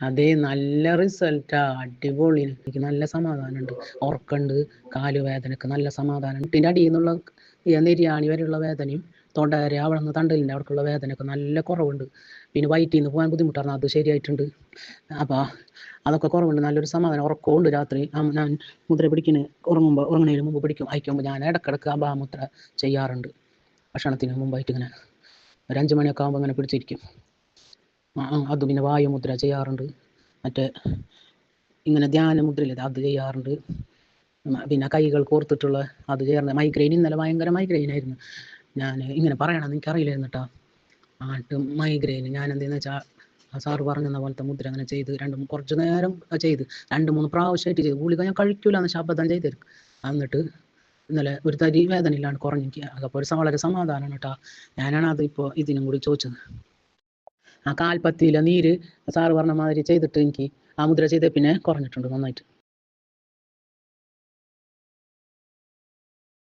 അതെ നല്ല റിസൾട്ടാ അടിപൊളി. എനിക്ക് നല്ല സമാധാനമുണ്ട്. ഉറക്കുണ്ട് കാലുവേദനക്ക് നല്ല സമാധാനം മുട്ടിന്റെ അടിയിൽ നിന്നുള്ള നെരിയാണി വരെയുള്ള വേദനയും തൊണ്ട വരെ അവിടെ നിന്ന് തണ്ടലിന്റെ അവിടേക്കുള്ള വേദനയൊക്കെ നല്ല കുറവുണ്ട്. പിന്നെ വയറ്റിൽ നിന്ന് പോകാൻ ബുദ്ധിമുട്ടാണ്. അത് ശരിയായിട്ടുണ്ട്. അപ്പോൾ അതൊക്കെ കുറവുണ്ട്. നല്ലൊരു സമാധാനം. ഉറക്കവും ഉണ്ട് രാത്രി ഞാൻ മുദ്ര പിടിക്കുന്ന ഉറങ്ങുമ്പോൾ ഉറങ്ങുന്നതിന് മുമ്പ് പിടിക്കും. അയക്കുമ്പോൾ ഞാൻ ഇടക്കിടക്ക് ആ ബാമുദ്ര ചെയ്യാറുണ്ട്. ഭക്ഷണത്തിന് മുമ്പായിട്ട് ഇങ്ങനെ ഒരു അഞ്ച് മണിയൊക്കെ ആകുമ്പോൾ ഇങ്ങനെ പിടിച്ചിരിക്കും. അത് പിന്നെ വായുമുദ്ര ചെയ്യാറുണ്ട്. മറ്റേ ഇങ്ങനെ ധ്യാനമുദ്രയില്ലേ അത് ചെയ്യാറുണ്ട്. പിന്നെ കൈകൾ കോർത്തിട്ടുള്ള അത് ചെയ്യാറുണ്ട്. മൈഗ്രെയിൻ ഇന്നലെ ഭയങ്കര മൈഗ്രെയിൻ ആയിരുന്നു. ഞാൻ ഇങ്ങനെ പറയണമെന്ന് എനിക്കറിയില്ലായിരുന്നു കേട്ടോ ആട്ട് മൈഗ്രെയിൻ ഞാൻ എന്തെന്ന് വെച്ചാൽ സാറ് പറഞ്ഞ പോലത്തെ മുദ്ര അങ്ങനെ ചെയ്ത് രണ്ട് കുറച്ച് നേരം ചെയ്ത് രണ്ട് മൂന്ന് പ്രാവശ്യമായിട്ട് ചെയ്ത്. ഗുളിക ഞാൻ കഴിക്കൂല എന്ന് ശബ്ദം ചെയ്തിരുന്നു എന്നിട്ട് ഇന്നലെ ഒരു തരി വേദനയിലാണ് കുറഞ്ഞിരിക്കുക അപ്പോൾ ഒരു വളരെ സമാധാനമാണ് കേട്ടോ ഞാനാണ് അത് ഇപ്പോൾ ഇതിനും കൂടി ചോദിച്ചത്. ആ കാൽപ്പത്തിയിലെ നീര് സാറ് പറഞ്ഞ മാതിരി ചെയ്തിട്ട് എനിക്ക് ആ മുദ്ര ചെയ്ത പിന്നെ കുറഞ്ഞിട്ടുണ്ട് നന്നായിട്ട്.